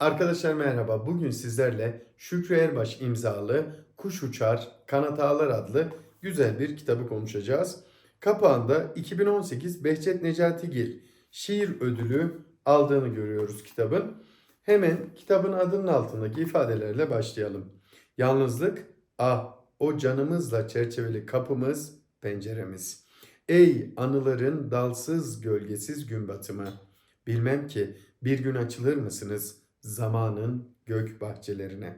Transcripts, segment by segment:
Arkadaşlar merhaba. Bugün sizlerle Şükrü Erbaş imzalı Kuş Uçar Kanat Ağlar adlı güzel bir kitabı konuşacağız. Kapağında 2018 Behçet Necatigil şiir ödülü aldığını görüyoruz kitabın. Hemen kitabın adının altındaki ifadelerle başlayalım. Yalnızlık, ah o canımızla çerçeveli kapımız, penceremiz. Ey anıların dalsız gölgesiz gün batımı. Bilmem ki bir gün açılır mısınız zamanın gök bahçelerine.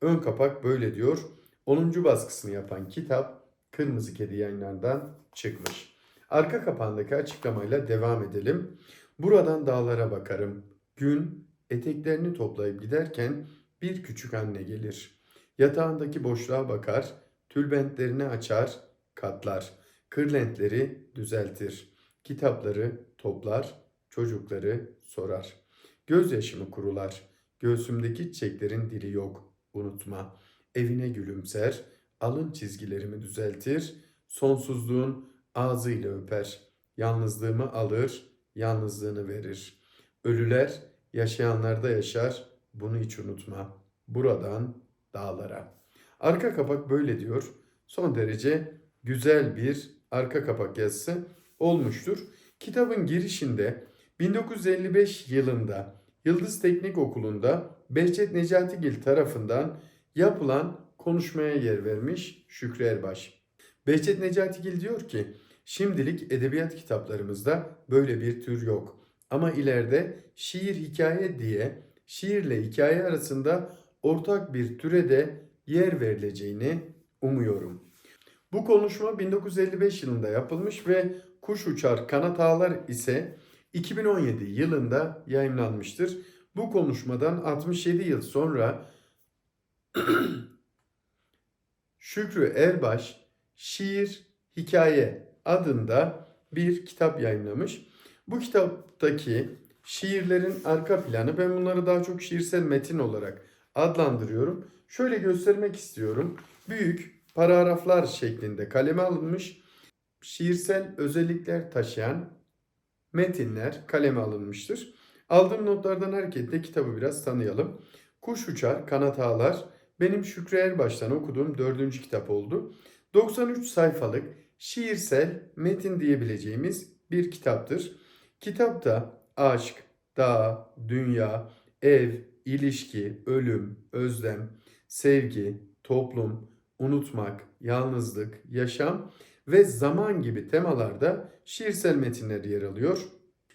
Ön kapak böyle diyor. 10. baskısını yapan kitap Kırmızı Kedi yayınlarından çıkmış. Arka kapağındaki açıklamayla devam edelim. Buradan dağlara bakarım. Gün eteklerini toplayıp giderken bir küçük anne gelir. Yatağındaki boşluğa bakar, tülbentlerini açar, katlar. Kırlentleri düzeltir. Kitapları toplar, çocukları sorar. Gözyaşımı kurular. Göğsümdeki çiçeklerin dili yok. Unutma. Evine gülümser. Alın çizgilerimi düzeltir. Sonsuzluğun ağzıyla öper. Yalnızlığımı alır. Yalnızlığını verir. Ölüler yaşayanlarda yaşar. Bunu hiç unutma. Buradan dağlara. Arka kapak böyle diyor. Son derece güzel bir arka kapak yazısı olmuştur. Kitabın girişinde 1955 yılında Yıldız Teknik Okulu'nda Behçet Necatigil tarafından yapılan konuşmaya yer vermiş Şükrü Erbaş. Behçet Necatigil diyor ki, şimdilik edebiyat kitaplarımızda böyle bir tür yok. Ama ileride şiir hikaye diye şiirle hikaye arasında ortak bir türe de yer verileceğini umuyorum. Bu konuşma 1955 yılında yapılmış ve Kuş Uçar Kanat Ağlar ise 2017 yılında yayınlanmıştır. Bu konuşmadan 67 yıl sonra Şükrü Erbaş Şiir Hikaye adında bir kitap yayınlamış. Bu kitaptaki şiirlerin arka planı ben bunları daha çok şiirsel metin olarak adlandırıyorum. Şöyle göstermek istiyorum. Büyük paragraflar şeklinde kaleme alınmış şiirsel özellikler taşıyan metinler kaleme alınmıştır. Aldığım notlardan hareketle kitabı biraz tanıyalım. Kuş Uçar, Kanat Ağlar benim Şükrü Erbaş'tan okuduğum dördüncü kitap oldu. 93 sayfalık şiirsel metin diyebileceğimiz bir kitaptır. Kitapta aşk, dağ, dünya, ev, ilişki, ölüm, özlem, sevgi, toplum, unutmak, yalnızlık, yaşam ve zaman gibi temalarda şiirsel metinler yer alıyor.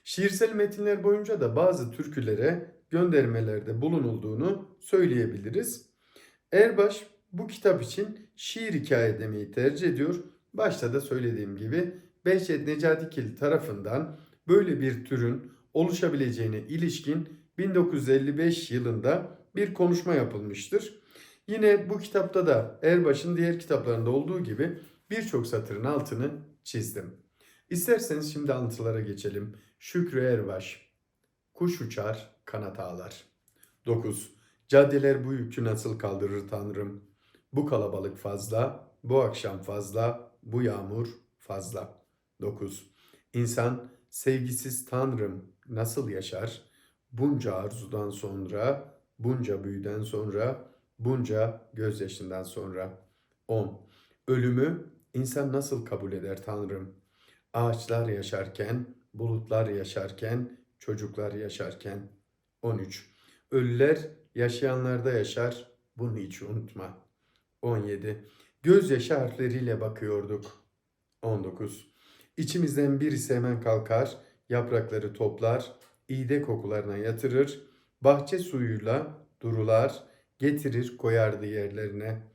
Şiirsel metinler boyunca da bazı türkülere göndermelerde bulunulduğunu söyleyebiliriz. Erbaş bu kitap için şiir hikaye demeyi tercih ediyor. Başta da söylediğim gibi Behçet Necatikil tarafından böyle bir türün oluşabileceğine ilişkin 1955 yılında bir konuşma yapılmıştır. Yine bu kitapta da Erbaş'ın diğer kitaplarında olduğu gibi birçok satırın altını çizdim. İsterseniz şimdi alıntılara geçelim. Şükrü Erbaş, Kuş uçar, kanat ağlar. 9. Caddeler bu yükü nasıl kaldırır tanrım? Bu kalabalık fazla, bu akşam fazla, bu yağmur fazla. 9. İnsan sevgisiz tanrım nasıl yaşar? Bunca arzudan sonra, bunca büyüden sonra, bunca gözyaşından sonra. 10. Ölümü insan nasıl kabul eder Tanrım? Ağaçlar yaşarken, bulutlar yaşarken, çocuklar yaşarken. 13. Ölüler yaşayanlarda yaşar, bunu hiç unutma. 17. Gözyaşı harfleriyle bakıyorduk. 19. İçimizden birisi hemen kalkar, yaprakları toplar, iğde kokularına yatırır, bahçe suyuyla durular, getirir koyardı yerlerine.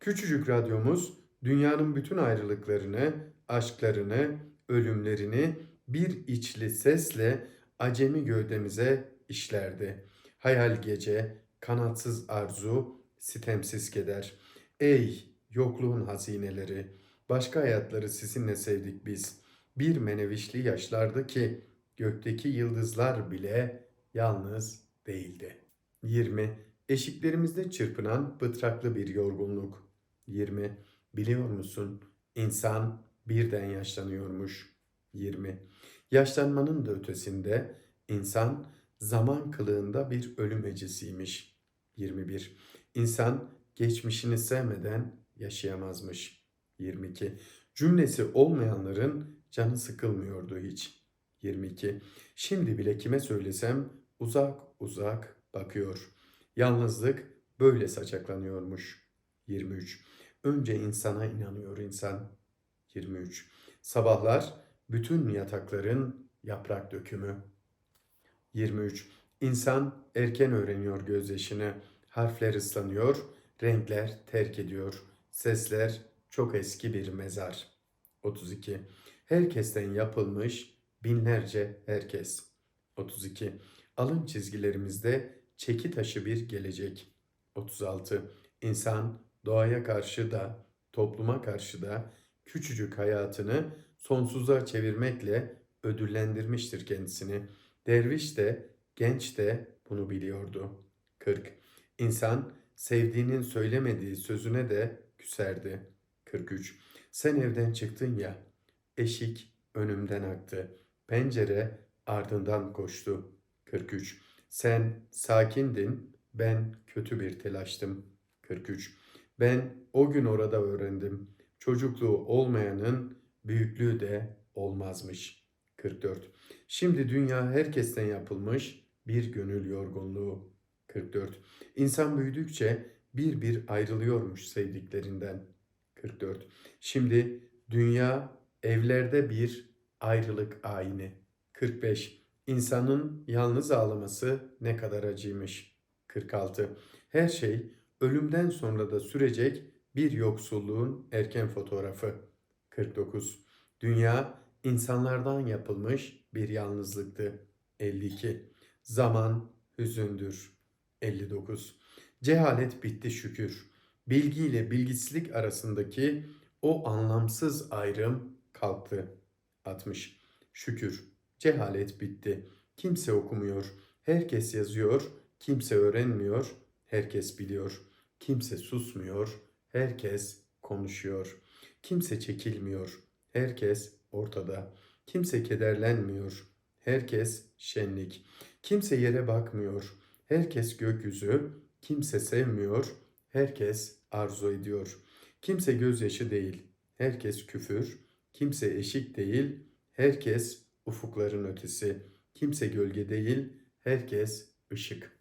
Küçücük radyomuz dünyanın bütün ayrılıklarını, aşklarını, ölümlerini bir içli sesle acemi gövdemize işlerdi. Hayal gece, kanatsız arzu, sitemsiz keder. Ey yokluğun hazineleri, başka hayatları sizinle sevdik biz. Bir menevişli yaşlardı ki gökteki yıldızlar bile yalnız değildi. 20. Eşiklerimizde çırpınan bıtraklı bir yorgunluk. 20. Biliyor musun? İnsan birden yaşlanıyormuş. 20. Yaşlanmanın da ötesinde insan zaman kılığında bir ölüm ecisiymiş. 21. İnsan geçmişini sevmeden yaşayamazmış. 22. Cümlesi olmayanların canı sıkılmıyordu hiç. 22. Şimdi bile kime söylesem uzak uzak bakıyor. Yalnızlık böyle saçaklanıyormuş. 23. Önce insana inanıyor insan. 23. Sabahlar bütün yatakların yaprak dökümü. 23. İnsan erken öğreniyor gözyaşını. Harfler ıslanıyor, renkler terk ediyor. Sesler çok eski bir mezar. 32. Herkesten yapılmış binlerce herkes. 32. Alın çizgilerimizde çeki taşı bir gelecek. 36. İnsan doğaya karşı da topluma karşı da küçücük hayatını sonsuza çevirmekle ödüllendirmiştir kendisini. Derviş de genç de bunu biliyordu. 40. İnsan sevdiğinin söylemediği sözüne de küserdi. 43. Sen evden çıktın ya. Eşik önümden aktı. Pencere ardından koştu. 43. Sen sakindin, ben kötü bir telaştım. 43. Ben o gün orada öğrendim. Çocukluğu olmayanın büyüklüğü de olmazmış. 44. Şimdi dünya herkesten yapılmış bir gönül yorgunluğu. 44. İnsan büyüdükçe bir bir ayrılıyormuş sevdiklerinden. 44. Şimdi dünya evlerde bir ayrılık ayini. 45. İnsanın yalnız ağlaması ne kadar acıymış. 46. Her şey ölümden sonra da sürecek bir yoksulluğun erken fotoğrafı. 49. Dünya insanlardan yapılmış bir yalnızlıktı. 52. Zaman hüzündür. 59. Cehalet bitti şükür. Bilgiyle bilgisizlik arasındaki o anlamsız ayrım kalktı. 60. Şükür. Cehalet bitti. Kimse okumuyor. Herkes yazıyor. Kimse öğrenmiyor. Herkes biliyor. Kimse susmuyor. Herkes konuşuyor. Kimse çekilmiyor. Herkes ortada. Kimse kederlenmiyor. Herkes şenlik. Kimse yere bakmıyor. Herkes gökyüzü. Kimse sevmiyor. Herkes arzu ediyor. Kimse gözyaşı değil. Herkes küfür. Kimse eşik değil. Herkes ufukların ötesi. Kimse gölge değil. Herkes ışık.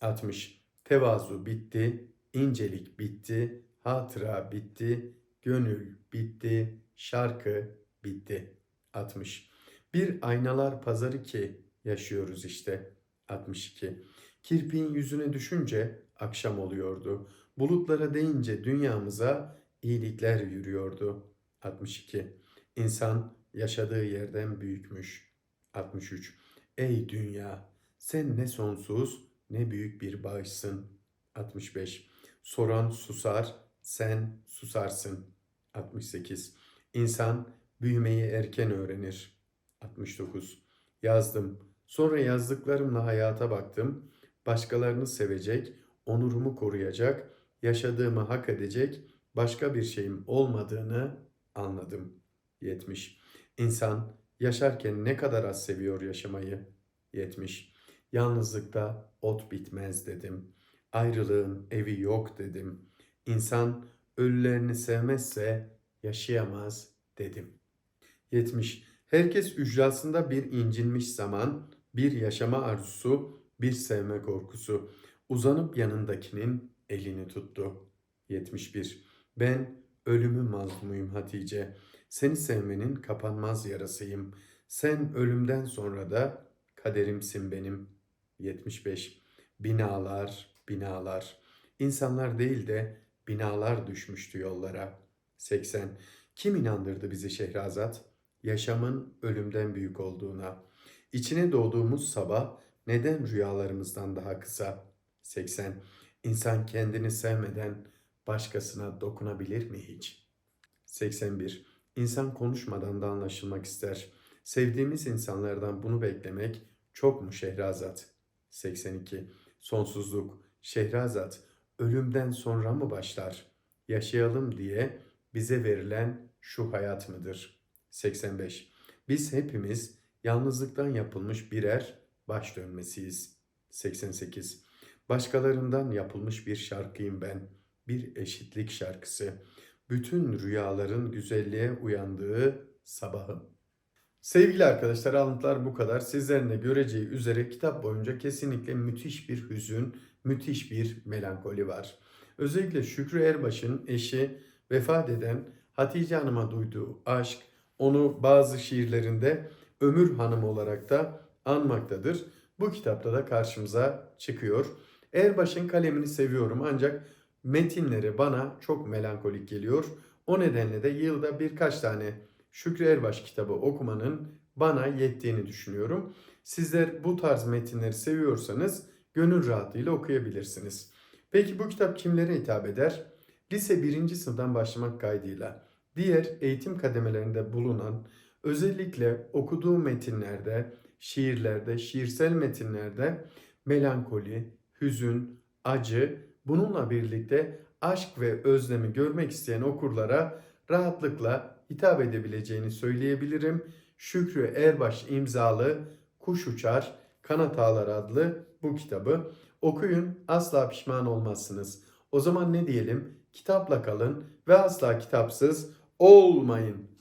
60. Tevazu bitti. İncelik bitti. Hatıra bitti. Gönül bitti. Şarkı bitti. 60. Bir aynalar pazarı ki yaşıyoruz işte. 62. Kirpiğin yüzüne düşünce akşam oluyordu. Bulutlara değince dünyamıza iyilikler yürüyordu. 62. İnsan yaşadığı yerden büyükmüş. 63. Ey dünya, sen ne sonsuz ne büyük bir bağışsın. 65. Soran susar, sen susarsın. 68. İnsan büyümeyi erken öğrenir. 69. Yazdım. Sonra yazdıklarımla hayata baktım. Başkalarını sevecek, onurumu koruyacak, yaşadığımı hak edecek başka bir şeyim olmadığını anladım. 70. İnsan yaşarken ne kadar az seviyor yaşamayı. 70. Yalnızlıkta ot bitmez dedim. Ayrılığın evi yok dedim. İnsan ölülerini sevmezse yaşayamaz dedim. 70. Herkes ücrasında bir incinmiş zaman, bir yaşama arzusu, bir sevme korkusu. Uzanıp yanındakinin elini tuttu. 71. Ben ölümü mazlumuyum Hatice. Seni sevmenin kapanmaz yarasıyım. Sen ölümden sonra da kaderimsin benim. 75. Binalar, binalar. İnsanlar değil de binalar düşmüştü yollara. 80. Kim inandırdı bizi Şehrazat? Yaşamın ölümden büyük olduğuna. İçine doğduğumuz sabah neden rüyalarımızdan daha kısa? 80. İnsan kendini sevmeden başkasına dokunabilir mi hiç? 81. İnsan konuşmadan da anlaşılmak ister. Sevdiğimiz insanlardan bunu beklemek çok mu Şehrazat? 82. Sonsuzluk. Şehrazat, ölümden sonra mı başlar? Yaşayalım diye bize verilen şu hayat mıdır? 85. Biz hepimiz yalnızlıktan yapılmış birer baş dönmesiyiz. 88. Başkalarından yapılmış bir şarkıyım ben. Bir eşitlik şarkısı. Bütün rüyaların güzelliğe uyandığı sabahım. Sevgili arkadaşlar alıntılar bu kadar. Sizlerin de göreceği üzere kitap boyunca kesinlikle müthiş bir hüzün, müthiş bir melankoli var. Özellikle Şükrü Erbaş'ın eşi vefat eden Hatice Hanım'a duyduğu aşk onu bazı şiirlerinde Ömür Hanım olarak da anmaktadır. Bu kitapta da karşımıza çıkıyor. Erbaş'ın kalemini seviyorum ancak metinleri bana çok melankolik geliyor. O nedenle de yılda birkaç tane Şükrü Erbaş kitabı okumanın bana yettiğini düşünüyorum. Sizler bu tarz metinleri seviyorsanız gönül rahatlığıyla okuyabilirsiniz. Peki bu kitap kimlere hitap eder? Lise 1. sınıftan başlamak kaydıyla diğer eğitim kademelerinde bulunan özellikle okuduğu metinlerde, şiirlerde, şiirsel metinlerde melankoli, hüzün, acı bununla birlikte aşk ve özlemi görmek isteyen okurlara rahatlıkla hitap edebileceğini söyleyebilirim. Şükrü Erbaş imzalı Kuş Uçar Kanat Ağlar adlı bu kitabı okuyun asla pişman olmazsınız. O zaman ne diyelim? Kitapla kalın ve asla kitapsız olmayın.